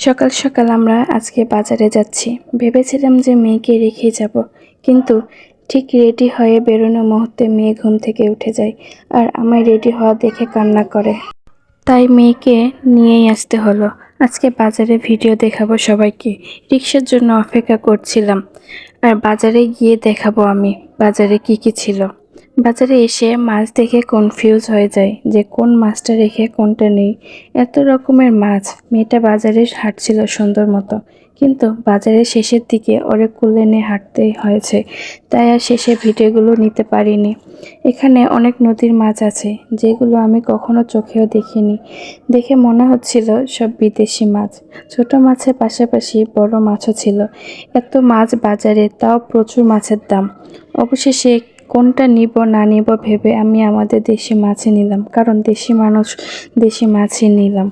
সকাল সকাল আমরা আজকে বাজারে যাচ্ছি। ভেবেছিলাম যে মেয়েকে রেখে যাব, কিন্তু ঠিক রেডি হয়ে বেরোনো মুহূর্তে মেয়ে ঘুম থেকে উঠে যায় আর আমায় রেডি হওয়া দেখে কান্না করে। তাই মেয়েকে নিয়েই আসতে হলো। আজকে বাজারে ভিডিও দেখাবো সবাইকে। রিক্সার জন্য অপেক্ষা করছিলাম। আর বাজারে গিয়ে দেখাবো আমি বাজারে কি কি ছিল। বাজারে এসে মাছ দেখে কনফিউজ হয়ে যায় যে কোন মাছটা রেখে কোনটা নেই। এত রকমের মাছ মেয়েটা বাজারে হাঁটছিল সুন্দর মতো। কিন্তু বাজারের শেষের দিকে ওরে কুলে নিয়ে হাঁটতেই হয়েছে, তাই আর শেষে ভিডিওগুলো নিতে পারিনি। এখানে অনেক নদীর মাছ আছে, যেগুলো আমি কখনো চোখেও দেখিনি। দেখে মনে হচ্ছিল সব বিদেশি মাছ। ছোট মাছের পাশাপাশি বড় মাছও ছিল। এত মাছ বাজারে, তাও প্রচুর মাছের দাম। অবশেষে কোনটা নিব, না নিব ভেবে আমি আমাদের দেশি মাছই নিলাম। কারণ দেশি মানুষ দেশি মাছই নিলাম।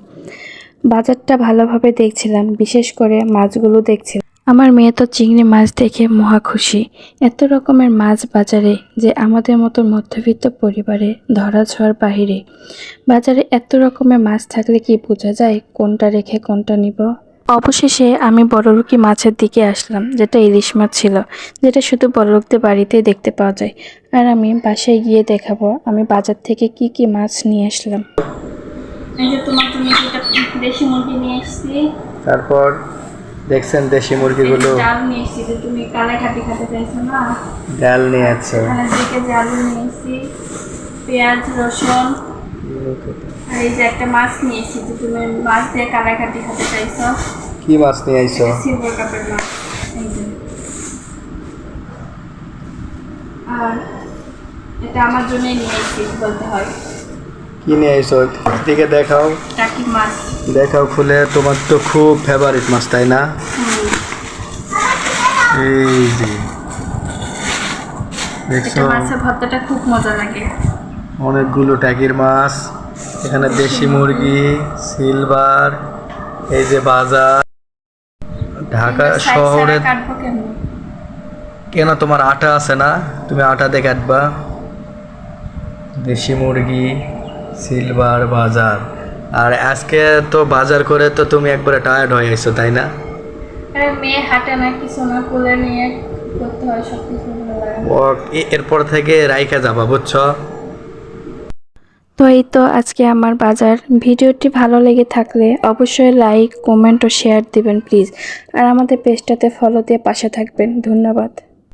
বাজারটা ভালোভাবে দেখছিলাম, বিশেষ করে মাছগুলো দেখছিলাম। আমার মেয়ে তো চিংড়ি মাছ দেখে মহা খুশি। এত রকমের মাছ বাজারে যে আমাদের মতো মধ্যবিত্ত পরিবারে ধরা ছোঁয়ার বাহিরে। বাজারে এত রকমের মাছ থাকলে কি বোঝা যায় কোনটা রেখে কোনটা নিব? অবশেষে আমি বড়লুকি মাছের দিকে আসলাম যেটা ইলিশ মাছ ছিল যেটা শুধু বড়লোকদের বাড়িতেই দেখতে পাওয়া যায়। আর আমি বাসায় গিয়ে দেখাবো আমি বাজার থেকে কি কি মাছ নিয়ে আসলাম। এই যে তোমার জন্য দেশি মুরগি নিয়ে এসেছি তারপর দেখছেন দেশি মুরগিগুলো ডাল নিয়ে এসেছি যে তুমি কালে খাটি খেতে চাইছো না? ডাল নিয়ে আছে এখানে দিকে যে আলু নিয়ে এসেছি পেঁয়াজ রসুন। আর এই যে একটা মাছ নিয়ে এসেছি। তুমি মাছ দিয়ে কালাই খেতে চাইছো? কি মাছ নিয়ে আইছো? সিলভার কাপের মাছ। আর এটা আমার জন্যই নিয়ে এসেছি বলতে হয়? কি নিয়ে আইছো? দিকে দেখাও। টাকি মাছ। দেখাও খুলে তোমার তো খুব ফেভারিট মাছ তাই না? হুম। এই যে। দেখছ? মাছের ভর্তাটা খুব মজা লাগে। অনেকগুলো ট্যাকির মাছ। এখানে দেশি মুরগি সিলভার এই যে বাজার। ঢাকা শহরে কেন তোমার আটা আছে না? তুমি আটা দিয়ে কাটবা। দেশি মুরগি সিলভার বাজার। আর আজকে তো বাজার করে তো তুমি একবারে টায়ার্ড হয়ে গেছো তাই না? মেয়ে হাঁটে না কিছু না কোলে নিয়ে করতে হয় সব কিছু ভালো লাগে ও এ- এরপর থেকে রাইখা যাবা বুঝছ? তো এই তো আজকে আমার বাজার। ভিডিওটি ভালো লেগে থাকলে অবশ্যই লাইক, কমেন্ট ও শেয়ার দিবেন, প্লিজ। আর আমাদের পেজটাতে ফলো দিয়ে পাশে থাকবেন। ধন্যবাদ।